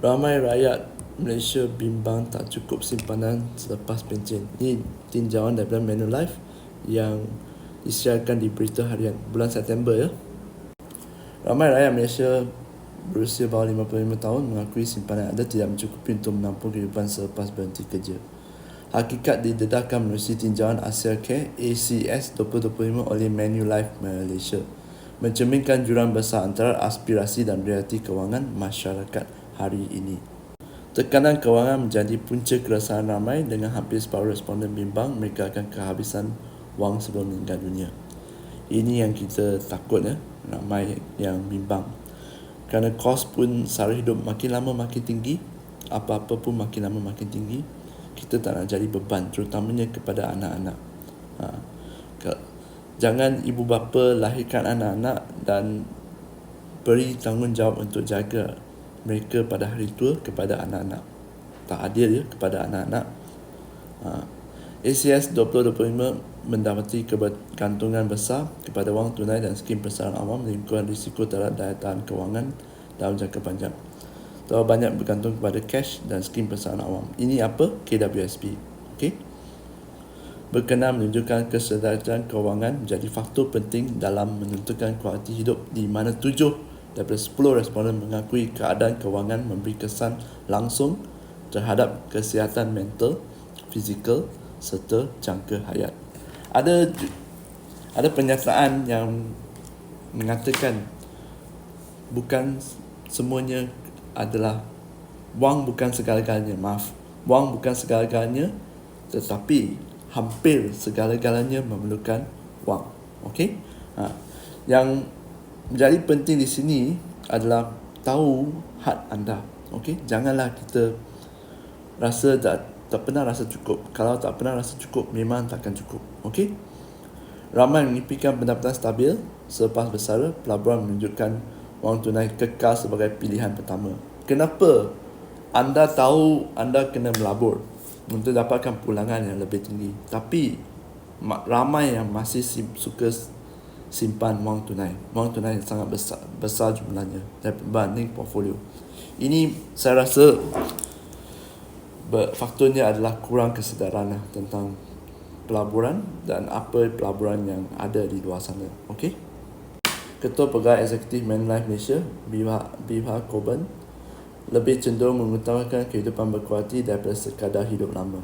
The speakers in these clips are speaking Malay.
Ramai rakyat Malaysia bimbang tak cukup simpanan selepas pencen. Ini tinjauan daripada Manulife yang disiarkan di Berita Harian bulan September ya. Ramai rakyat Malaysia berusia bawah 55 tahun mengakui simpanan anda tidak mencukupi untuk menampung kehidupan selepas berhenti kerja. Hakikat didedahkan melalui tinjauan Asia Care ACS 2025 oleh Manulife Malaysia mencerminkan jurang besar antara aspirasi dan realiti kewangan masyarakat hari ini. Tekanan kewangan menjadi punca keresahan ramai dengan hampir separuh responden bimbang mereka akan kehabisan wang sebelum meninggal dunia. Ini yang kita takut ya, ramai yang bimbang. Kerana kos pun sara hidup makin lama makin tinggi, apa-apa pun makin lama makin tinggi, kita tak nak jadi beban terutamanya kepada anak-anak. Ha. Jangan ibu bapa lahirkan anak-anak dan beri tanggungjawab untuk jaga mereka pada hari tua kepada anak-anak. Tak adil ya kepada anak-anak. Ha. ACS 2025 mendapati kebergantungan besar kepada wang tunai dan skim persaranan awam menimbulkan risiko terhadap daya tahan kewangan dalam jangka panjang. Terlalu banyak bergantung kepada cash dan skim persaranan awam. Ini apa? KWSP. Okay? Berkenan menunjukkan kesedaran kewangan menjadi faktor penting dalam menentukan kualiti hidup di mana tujuh daripada 10 responden mengakui keadaan kewangan memberi kesan langsung terhadap kesihatan mental, fizikal serta jangka hayat. Ada ada pernyataan yang mengatakan bukan semuanya adalah wang bukan segala-galanya. Maaf, wang bukan segala-galanya tetapi hampir segala-galanya memerlukan wang. Okey? Ha. Yang menjadi penting di sini adalah tahu had anda. Okey, janganlah kita rasa tak tak pernah rasa cukup. Kalau tak pernah rasa cukup, memang takkan cukup. Okey? Ramai mengimpikan pendapatan stabil selepas bersara, pelaburan menunjukkan wang tunai kekal sebagai pilihan pertama. Kenapa? Anda tahu anda kena melabur untuk dapatkan pulangan yang lebih tinggi. Tapi ramai yang masih suka simpan wang tunai. Wang tunai sangat besar, besar jumlahnya berbanding portfolio. Ini saya rasa faktornya adalah kurang kesedaran lah tentang pelaburan dan apa pelaburan yang ada di luar sana. Okey? Ketua Pegawai Eksekutif Manulife Malaysia, Biha, Biha Coben, lebih cenderung mengutamakan kehidupan berkualiti daripada sekadar hidup lama.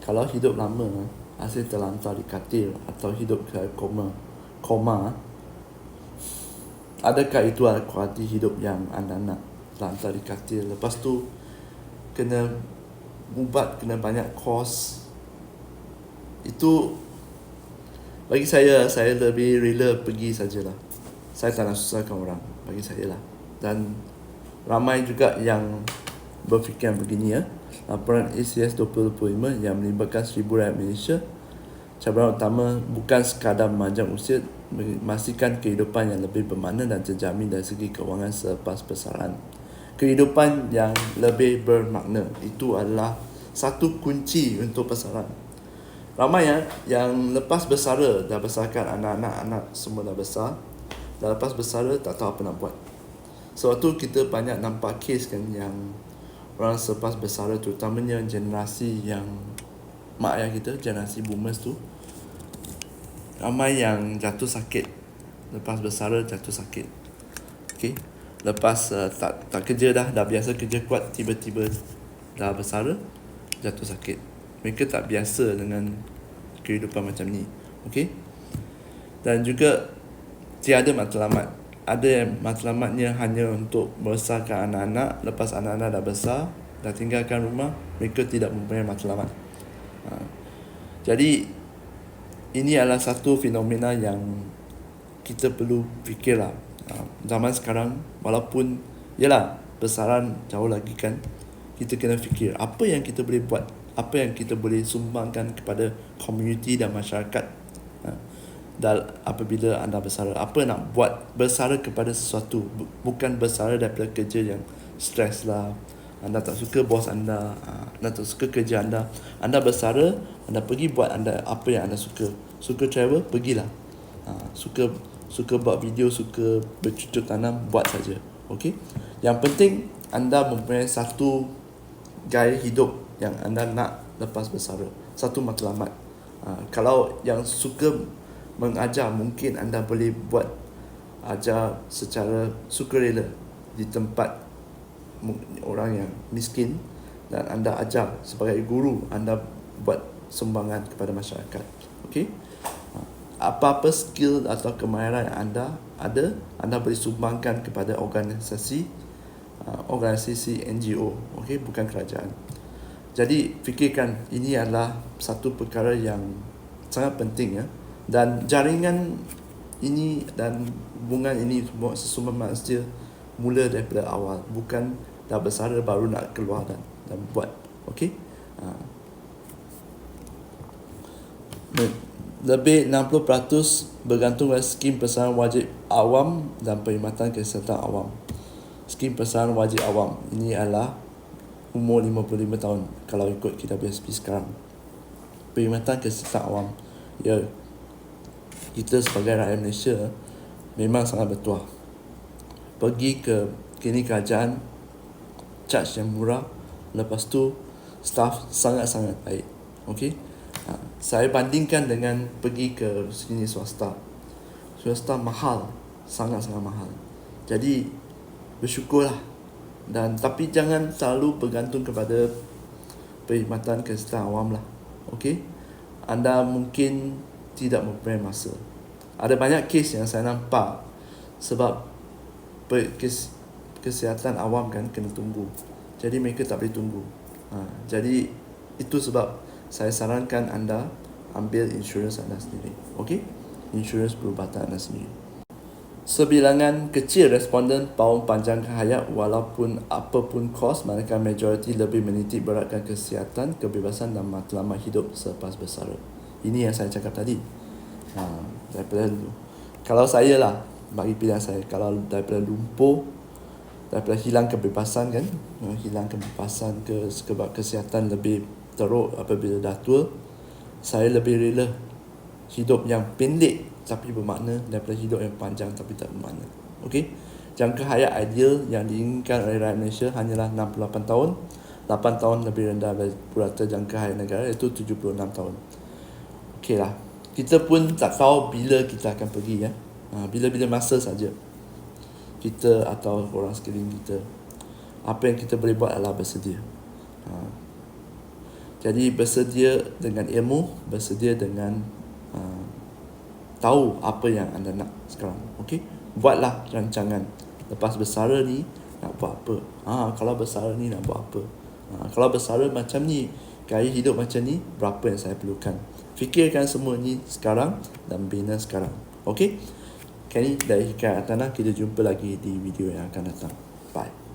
Kalau hidup lama, hasil terlantar di katil atau hidup ke koma, koma adakah itu kualiti hidup yang anda nak lantar di katil? Lepas tu kena ubat kena banyak kos. Itu bagi saya saya lebih rela pergi sajalah. Saya tak nak susahkan orang bagi saya lah dan ramai juga yang berfikir begini ya. Laporan ACS 2025 yang melibatkan 1000 rakyat Malaysia cabaran utama bukan sekadar memanjang usia memastikan kehidupan yang lebih bermakna dan terjamin dari segi kewangan selepas besaran. Kehidupan yang lebih bermakna itu adalah satu kunci untuk besaran. Ramai yang, yang lepas bersara dah besarkan anak-anak anak semua dah besar. Dah lepas bersara tak tahu apa nak buat. Sebab tu kita banyak nampak kes kan yang orang selepas bersara terutamanya generasi yang mak ayah kita, generasi boomers tu ramai yang jatuh sakit. Lepas bersara jatuh sakit. Okey? Lepas uh, tak tak kerja dah dah biasa kerja kuat tiba-tiba dah bersara jatuh sakit. Mereka tak biasa dengan kehidupan macam ni. Okey? Dan juga tiada matlamat. Ada yang matlamatnya hanya untuk membesarkan anak-anak. Lepas anak-anak dah besar dah tinggalkan rumah mereka tidak mempunyai matlamat ha. jadi ini adalah satu fenomena yang kita perlu fikirlah uh, zaman sekarang walaupun yalah besaran jauh lagi kan kita kena fikir apa yang kita boleh buat apa yang kita boleh sumbangkan kepada komuniti dan masyarakat. Uh, dan apabila anda bersara apa nak buat bersara kepada sesuatu bukan bersara daripada kerja yang stres lah anda tak suka bos anda uh, anda tak suka kerja anda anda bersara anda pergi buat anda apa yang anda suka. Suka travel pergilah. Ha, suka suka buat video suka bercucuk tanam buat saja. Okey? Yang penting anda mempunyai satu gaya hidup yang anda nak lepas bersara. Satu matlamat. Uh, kalau yang suka mengajar mungkin anda boleh buat ajar secara sukarela di tempat orang yang miskin dan anda ajar sebagai guru anda buat sumbangan kepada masyarakat. Okey? Apa-apa skill atau kemahiran yang anda ada anda boleh sumbangkan kepada organisasi uh, organisasi NGO okey? Bukan kerajaan. Jadi fikirkan ini adalah satu perkara yang sangat penting ya. Dan jaringan ini dan hubungan ini semua manusia mula daripada awal bukan dah besar baru nak keluar dan dan buat okey uh, lebih 60% bergantung pada skim persalinan wajib awam dan perkhidmatan kesihatan awam. Skim persalinan wajib awam ini adalah umur 55 tahun kalau ikut kita BSP sekarang. Perkhidmatan kesihatan awam ya kita sebagai rakyat Malaysia memang sangat bertuah. Pergi ke klinik kerajaan charge yang murah lepas tu staff sangat-sangat baik. Okey? Ha, saya bandingkan dengan pergi ke sini swasta. Swasta mahal, sangat-sangat mahal. Jadi bersyukurlah dan tapi jangan selalu bergantung kepada perkhidmatan kesihatan awam lah. Okey? Anda mungkin tidak mempunyai masa. Ada banyak kes yang saya nampak sebab kesihatan awam kan kena tunggu. Jadi mereka tak boleh tunggu. Ha, jadi itu sebab saya sarankan anda ambil insurans anda sendiri. Okey? Insurans perubatan anda sendiri. Sebilangan kecil responden paum panjang hayat walaupun apapun kos manakala majoriti lebih menitik beratkan kesihatan, kebebasan dan matlamat hidup selepas bersara. Ini yang saya cakap tadi. Ha, daripada dulu. Kalau saya lah, bagi pilihan saya, kalau daripada lumpuh, daripada hilang kebebasan kan, hilang kebebasan ke sebab kesihatan lebih teruk apabila dah tua saya lebih rela hidup yang pendek tapi bermakna daripada hidup yang panjang tapi tak bermakna. Okey? Jangka hayat ideal yang diinginkan oleh rakyat Malaysia hanyalah 68 tahun. 8 tahun lebih rendah dari purata jangka hayat negara iaitu 76 tahun. Okey lah kita pun tak tahu bila kita akan pergi ya. Ha, bila-bila masa saja kita atau orang sekeliling kita apa yang kita boleh buat adalah bersedia ha, jadi bersedia dengan ilmu, bersedia dengan uh, tahu apa yang anda nak sekarang. Okey? Buatlah rancangan. Lepas bersara ni nak buat apa? Ha, kalau bersara ni nak buat apa? Ha, kalau bersara macam ni, gaya hidup macam ni, berapa yang saya perlukan? Fikirkan semua ni sekarang dan bina sekarang. Okey? Kini dari Hikayat Atana, kita jumpa lagi di video yang akan datang. Bye.